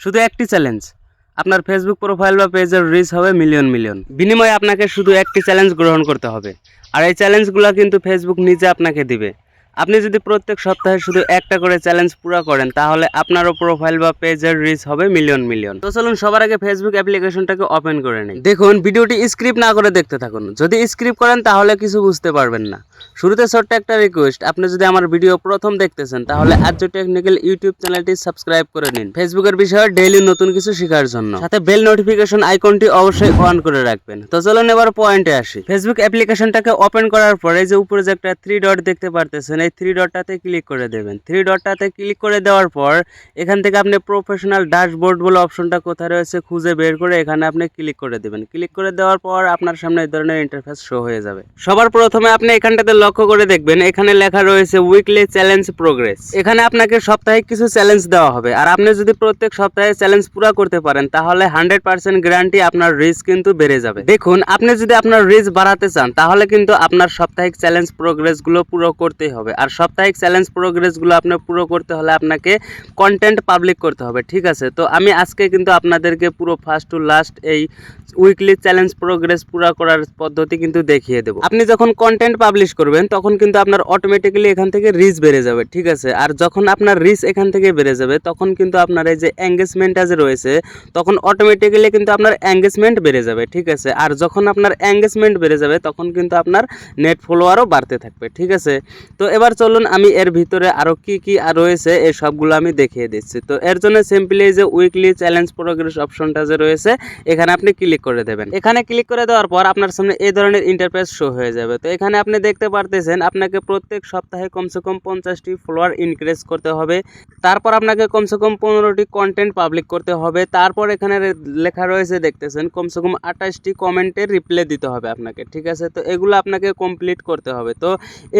শুধু একটি চ্যালেঞ্জ আপনার ফেসবুক প্রোফাইল বা পেজের রিচ হবে মিলিয়ন মিলিয়ন বিনিময়ে আপনাকে শুধু একটি চ্যালেঞ্জ গ্রহণ করতে হবে। আর এই চ্যালেঞ্জগুলো কিন্তু ফেসবুক নিজে আপনাকে দিবে। আপনি যদি প্রত্যেক সপ্তাহে শুধু একটা করে চ্যালেঞ্জ পুরো করেন, তাহলে আপনারও প্রোফাইল বা পেজের রিচ হবে মিলিয়ন মিলিয়ন তো চলুন সবার আগে ফেসবুক অ্যাপ্লিকেশনটাকে ওপেন করে নিন দেখুন ভিডিওটি স্ক্রিপ্ট না করে দেখতে থাকুন। যদি স্ক্রিপ্ট করেন, তাহলে কিছু বুঝতে পারবেন না। শুরুতে ছোট্ট একটা রিকোয়েস্ট আপনি যদি আমার ভিডিও প্রথম দেখতেছেন, তাহলে আর্য টেকনিক্যাল ইউটিউব চ্যানেলটি সাবস্ক্রাইব করে নিন। ফেসবুকের বিষয়ে ডেইলি নতুন কিছু শেখার জন্য। সাথে বেল নোটিফিকেশন আইকনটি অবশ্যই অন করে রাখবেন। তো চলুন এবার পয়েন্টে আসি। ফেসবুক অ্যাপ্লিকেশনটাকে ওপেন করার পরে যে উপরে যে একটা থ্রি ডট দেখতে পারতেছেন এই থ্রি ডটটাতে ক্লিক করে দেবেন। থ্রি ডটটাতে ক্লিক করে দেওয়ার পর এখান থেকে আপনি প্রফেশনাল ড্যাশবোর্ড বলে অপশনটা কোথায় রয়েছে খুঁজে বের করে এখানে আপনি ক্লিক করে দেবেন। ক্লিক করে দেওয়ার পর আপনার সামনে এই ধরনের ইন্টারফেস শো হয়ে যাবে। সবার প্রথমে আপনি এখানটাতে লক্ষ্য করে দেখবেন, এখানে লেখা রয়েছে উইকলি চ্যালেঞ্জ প্রোগ্রেস এখানে আপনাকে সাপ্তাহিক কিছু চ্যালেঞ্জ দেওয়া হবে। আর আপনি যদি প্রত্যেক সপ্তাহে চ্যালেঞ্জ পুরো করতে পারেন, তাহলে হান্ড্রেড পার্সেন্ট গ্যারান্টি আপনার রিস্ক কিন্তু বেড়ে যাবে। দেখুন, আপনি যদি আপনার রিস্ক বাড়াতে চান, তাহলে কিন্তু আপনার সাপ্তাহিক চ্যালেঞ্জ প্রোগ্রেসগুলো পুরো করতেই হবে। আর সাপ্তাহিক চ্যালেঞ্জ প্রোগ্রেসগুলো আপনার পুরো করতে হলে আপনাকে কন্টেন্ট পাবলিক করতে হবে, ঠিক আছে? তো আমি আজকে কিন্তু আপনাদেরকে পুরো ফার্স্ট টু লাস্ট এই উইকলি চ্যালেঞ্জ প্রোগ্রেস পুরো করার পদ্ধতি কিন্তু দেখিয়ে দেবো। আপনি যখন কন্টেন্ট পাবলিশ করবেন, তখন কিন্তু আপনার অটোমেটিক্যালি এখান থেকে রিচ বেড়ে যাবে, ঠিক আছে? আর যখন আপনার রিচ এখান থেকে বেড়ে যাবে, তখন কিন্তু আপনার এই যে এঙ্গেজমেন্টটা যে রয়েছে, তখন অটোমেটিক্যালি কিন্তু আপনার এঙ্গেজমেন্ট বেড়ে যাবে, ঠিক আছে? আর যখন আপনার এঙ্গেজমেন্ট বেড়ে যাবে, তখন কিন্তু আপনার নেট ফলোয়ারও বাড়তে থাকবে, ঠিক আছে? তো এবার চলুন আমি এর ভিতরে আরও কি কি আর রয়েছে, এই সবগুলো আমি দেখিয়ে দিচ্ছি। তো এর জন্য সিম্পলি যে উইকলি চ্যালেঞ্জ প্রোগ্রেস অপশনটা যে রয়েছে, এখানে আপনি ক্লিক করে দেবেন। এখানে ক্লিক করে দেওয়ার পর আপনার সামনে এই ধরনের ইন্টারফেস শো হয়ে যাবে। তো এখানে আপনি দেখতে পারতেছেন, আপনাকে প্রত্যেক সপ্তাহে কমসে কম পঞ্চাশটি ফলোয়ার ইনক্রিজ করতে হবে। তারপর আপনাকে কমসে কম পনেরোটি কন্টেন্ট পাবলিক করতে হবে। তারপর এখানে লেখা রয়েছে, দেখতেছেন, কমসে কম আঠাশটি কমেন্টের রিপ্লাই দিতে হবে আপনাকে, ঠিক আছে? তো এগুলো আপনাকে কমপ্লিট করতে হবে। তো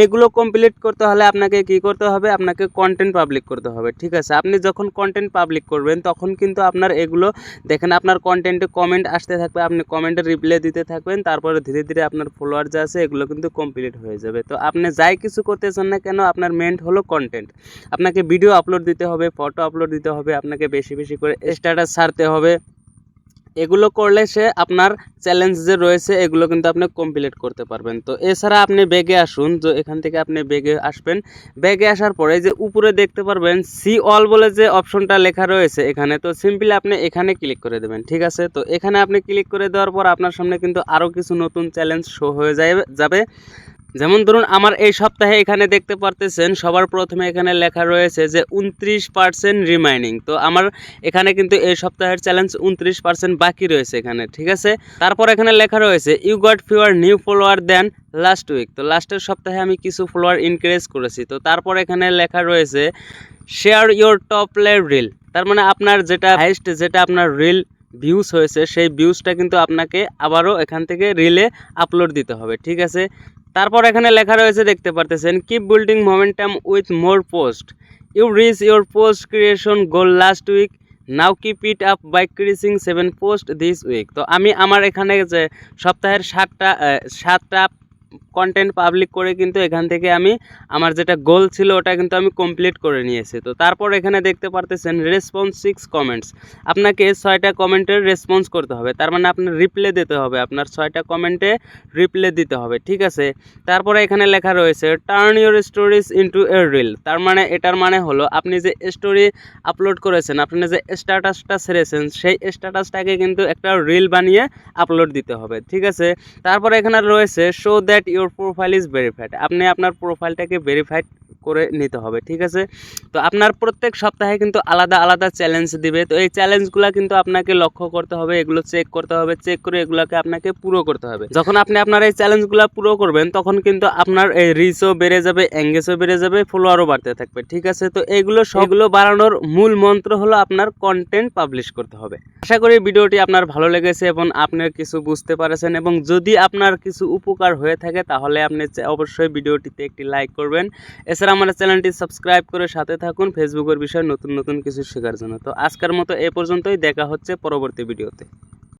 এগুলো কমপ্লিট করতে হলে আপনাকে কি করতে হবে? আপনাকে কন্টেন্ট পাবলিক করতে হবে, ঠিক আছে? আপনি যখন কন্টেন্ট পাবলিক করবেন, তখন কিন্তু আপনার এগুলো দেখেন, আপনার কন্টেন্টে কমেন্ট আসতে থাকবে, আপনি কমেন্টের রিপ্লাই দিতে থাকবেন, তারপরে ধীরে ধীরে আপনার ফলোয়ার যা আছে, এগুলো কিন্তু কমপ্লিট হয়ে যাবে। তো আপনি যাই কিছু করতে চান না কেন, আপনার মেন্ট হলো কন্টেন্ট আপনাকে ভিডিও আপলোড দিতে হবে ফটো আপলোড দিতে হবে, আপনাকে বেশি বেশি করে স্ট্যাটাস ছাড়তে হবে। এগুলো করলে সে আপনার চ্যালেঞ্জ যে রয়েছে, এগুলো কিন্তু আপনি কমপ্লিট করতে পারবেন। তো এছাড়া আপনি বেগে আসুন, তো এখান থেকে আপনি বেগে আসবেন। বেগে আসার পরে যে উপরে দেখতে পারবেন সি অল বলে যে অপশনটা লেখা রয়েছে এখানে, তো সিম্পলি আপনি এখানে ক্লিক করে দেবেন, ঠিক আছে? তো এখানে আপনি ক্লিক করে দেওয়ার পর আপনার সামনে কিন্তু আরও কিছু নতুন চ্যালেঞ্জ শো হয়ে যাবে। যেমন ধরুন আমার এই সপ্তাহে এখানে দেখতে পারতেছেন, সবার প্রথমে এখানে লেখা রয়েছে যে উনত্রিশ পার্সেন্ট রিমাইনিং। তো আমার এখানে কিন্তু এই সপ্তাহের চ্যালেঞ্জ উনত্রিশ পার্সেন্ট বাকি রয়েছে এখানে, ঠিক আছে? তারপর এখানে লেখা রয়েছে you got fewer new follower than last week তো লাস্টের সপ্তাহে আমি কিছু ফলোয়ার ইনক্রিজ করেছি। তো তারপর এখানে লেখা রয়েছে শেয়ার ইওর টপ লেভ রিল তার মানে আপনার যেটা হাইস্ট যেটা আপনার রিল ভিউজ হয়েছে, সেই ভিউজটা কিন্তু আপনাকে আবারও এখান থেকে রিলে আপলোড দিতে হবে, ঠিক আছে? তারপর এখানে লেখা রয়েছে, দেখতে পারতেছেন keep building momentum with more post you reach your post creation goal last week now keep it up by increasing seven post this week তো আমি আমার এখানে যে সপ্তাহের সাতটা সাতটা কন্টেন্ট পাবলিক করে কিন্তু এখান থেকে আমি আমার যেটা গোল ছিল ওটা কিন্তু আমি কমপ্লিট করে নিয়েছি। তো তারপর এখানে দেখতে পারতেছেন রেসপন্স সিক্স কমেন্টস আপনাকে ছয়টা কমেন্টের রেসপন্স করতে হবে। তার মানে আপনার রিপ্লে দিতে হবে। আপনার ছয়টা কমেন্টে রিপ্লে দিতে হবে। ঠিক আছে? তারপরে এখানে লেখা রয়েছে turn your stories into a reel তার মানে এটার মানে হলো আপনি যে স্টোরি আপলোড করেছেন, আপনি যে স্ট্যাটাসটা ছেড়েছেন, সেই স্ট্যাটাসটাকে কিন্তু একটা রিল বানিয়ে আপলোড দিতে হবে। ঠিক আছে? তারপরে এখানে রয়েছে show that your profile is verified আপনি আপনার প্রোফাইলটাকে ভেরিফাইড করে নিতে হবে, ঠিক আছে? তো আপনার প্রত্যেক সপ্তাহে কিন্তু আলাদা আলাদা চ্যালেঞ্জ দিবে। তো এই চ্যালেঞ্জগুলো কিন্তু আপনাকে লক্ষ্য করতে হবে, এগুলো চেক করতে হবে চেক করে এগুলোকে আপনাকে পুরো করতে হবে। যখন আপনি আপনার এই চ্যালেঞ্জগুলো পুরো করবেন, তখন কিন্তু আপনার এই রিচও বেড়ে যাবে এঙ্গেজও বেড়ে যাবে ফলোয়ারও বাড়তে থাকবে, ঠিক আছে? তো এগুলো সবগুলো বাড়ানোর মূল মন্ত্র হলো আপনার কন্টেন্ট পাবলিশ করতে হবে। আশা করি ভিডিওটি আপনার ভালো লেগেছে এবং আপনি কিছু বুঝতে পারছেন এবং যদি আপনার কিছু উপকার হয়ে থাকে, তাহলে আপনি অবশ্যই ভিডিওটিতে একটি লাইক করবেন। এছাড়া আমার চ্যানেলটি সাবস্ক্রাইব করে সাথে থাকুন ফেসবুকের বিষয়ে নতুন নতুন কিছু শেখার জন্য। তো আজকের মতো এ পর্যন্তই, দেখা হচ্ছে পরবর্তী ভিডিওতে।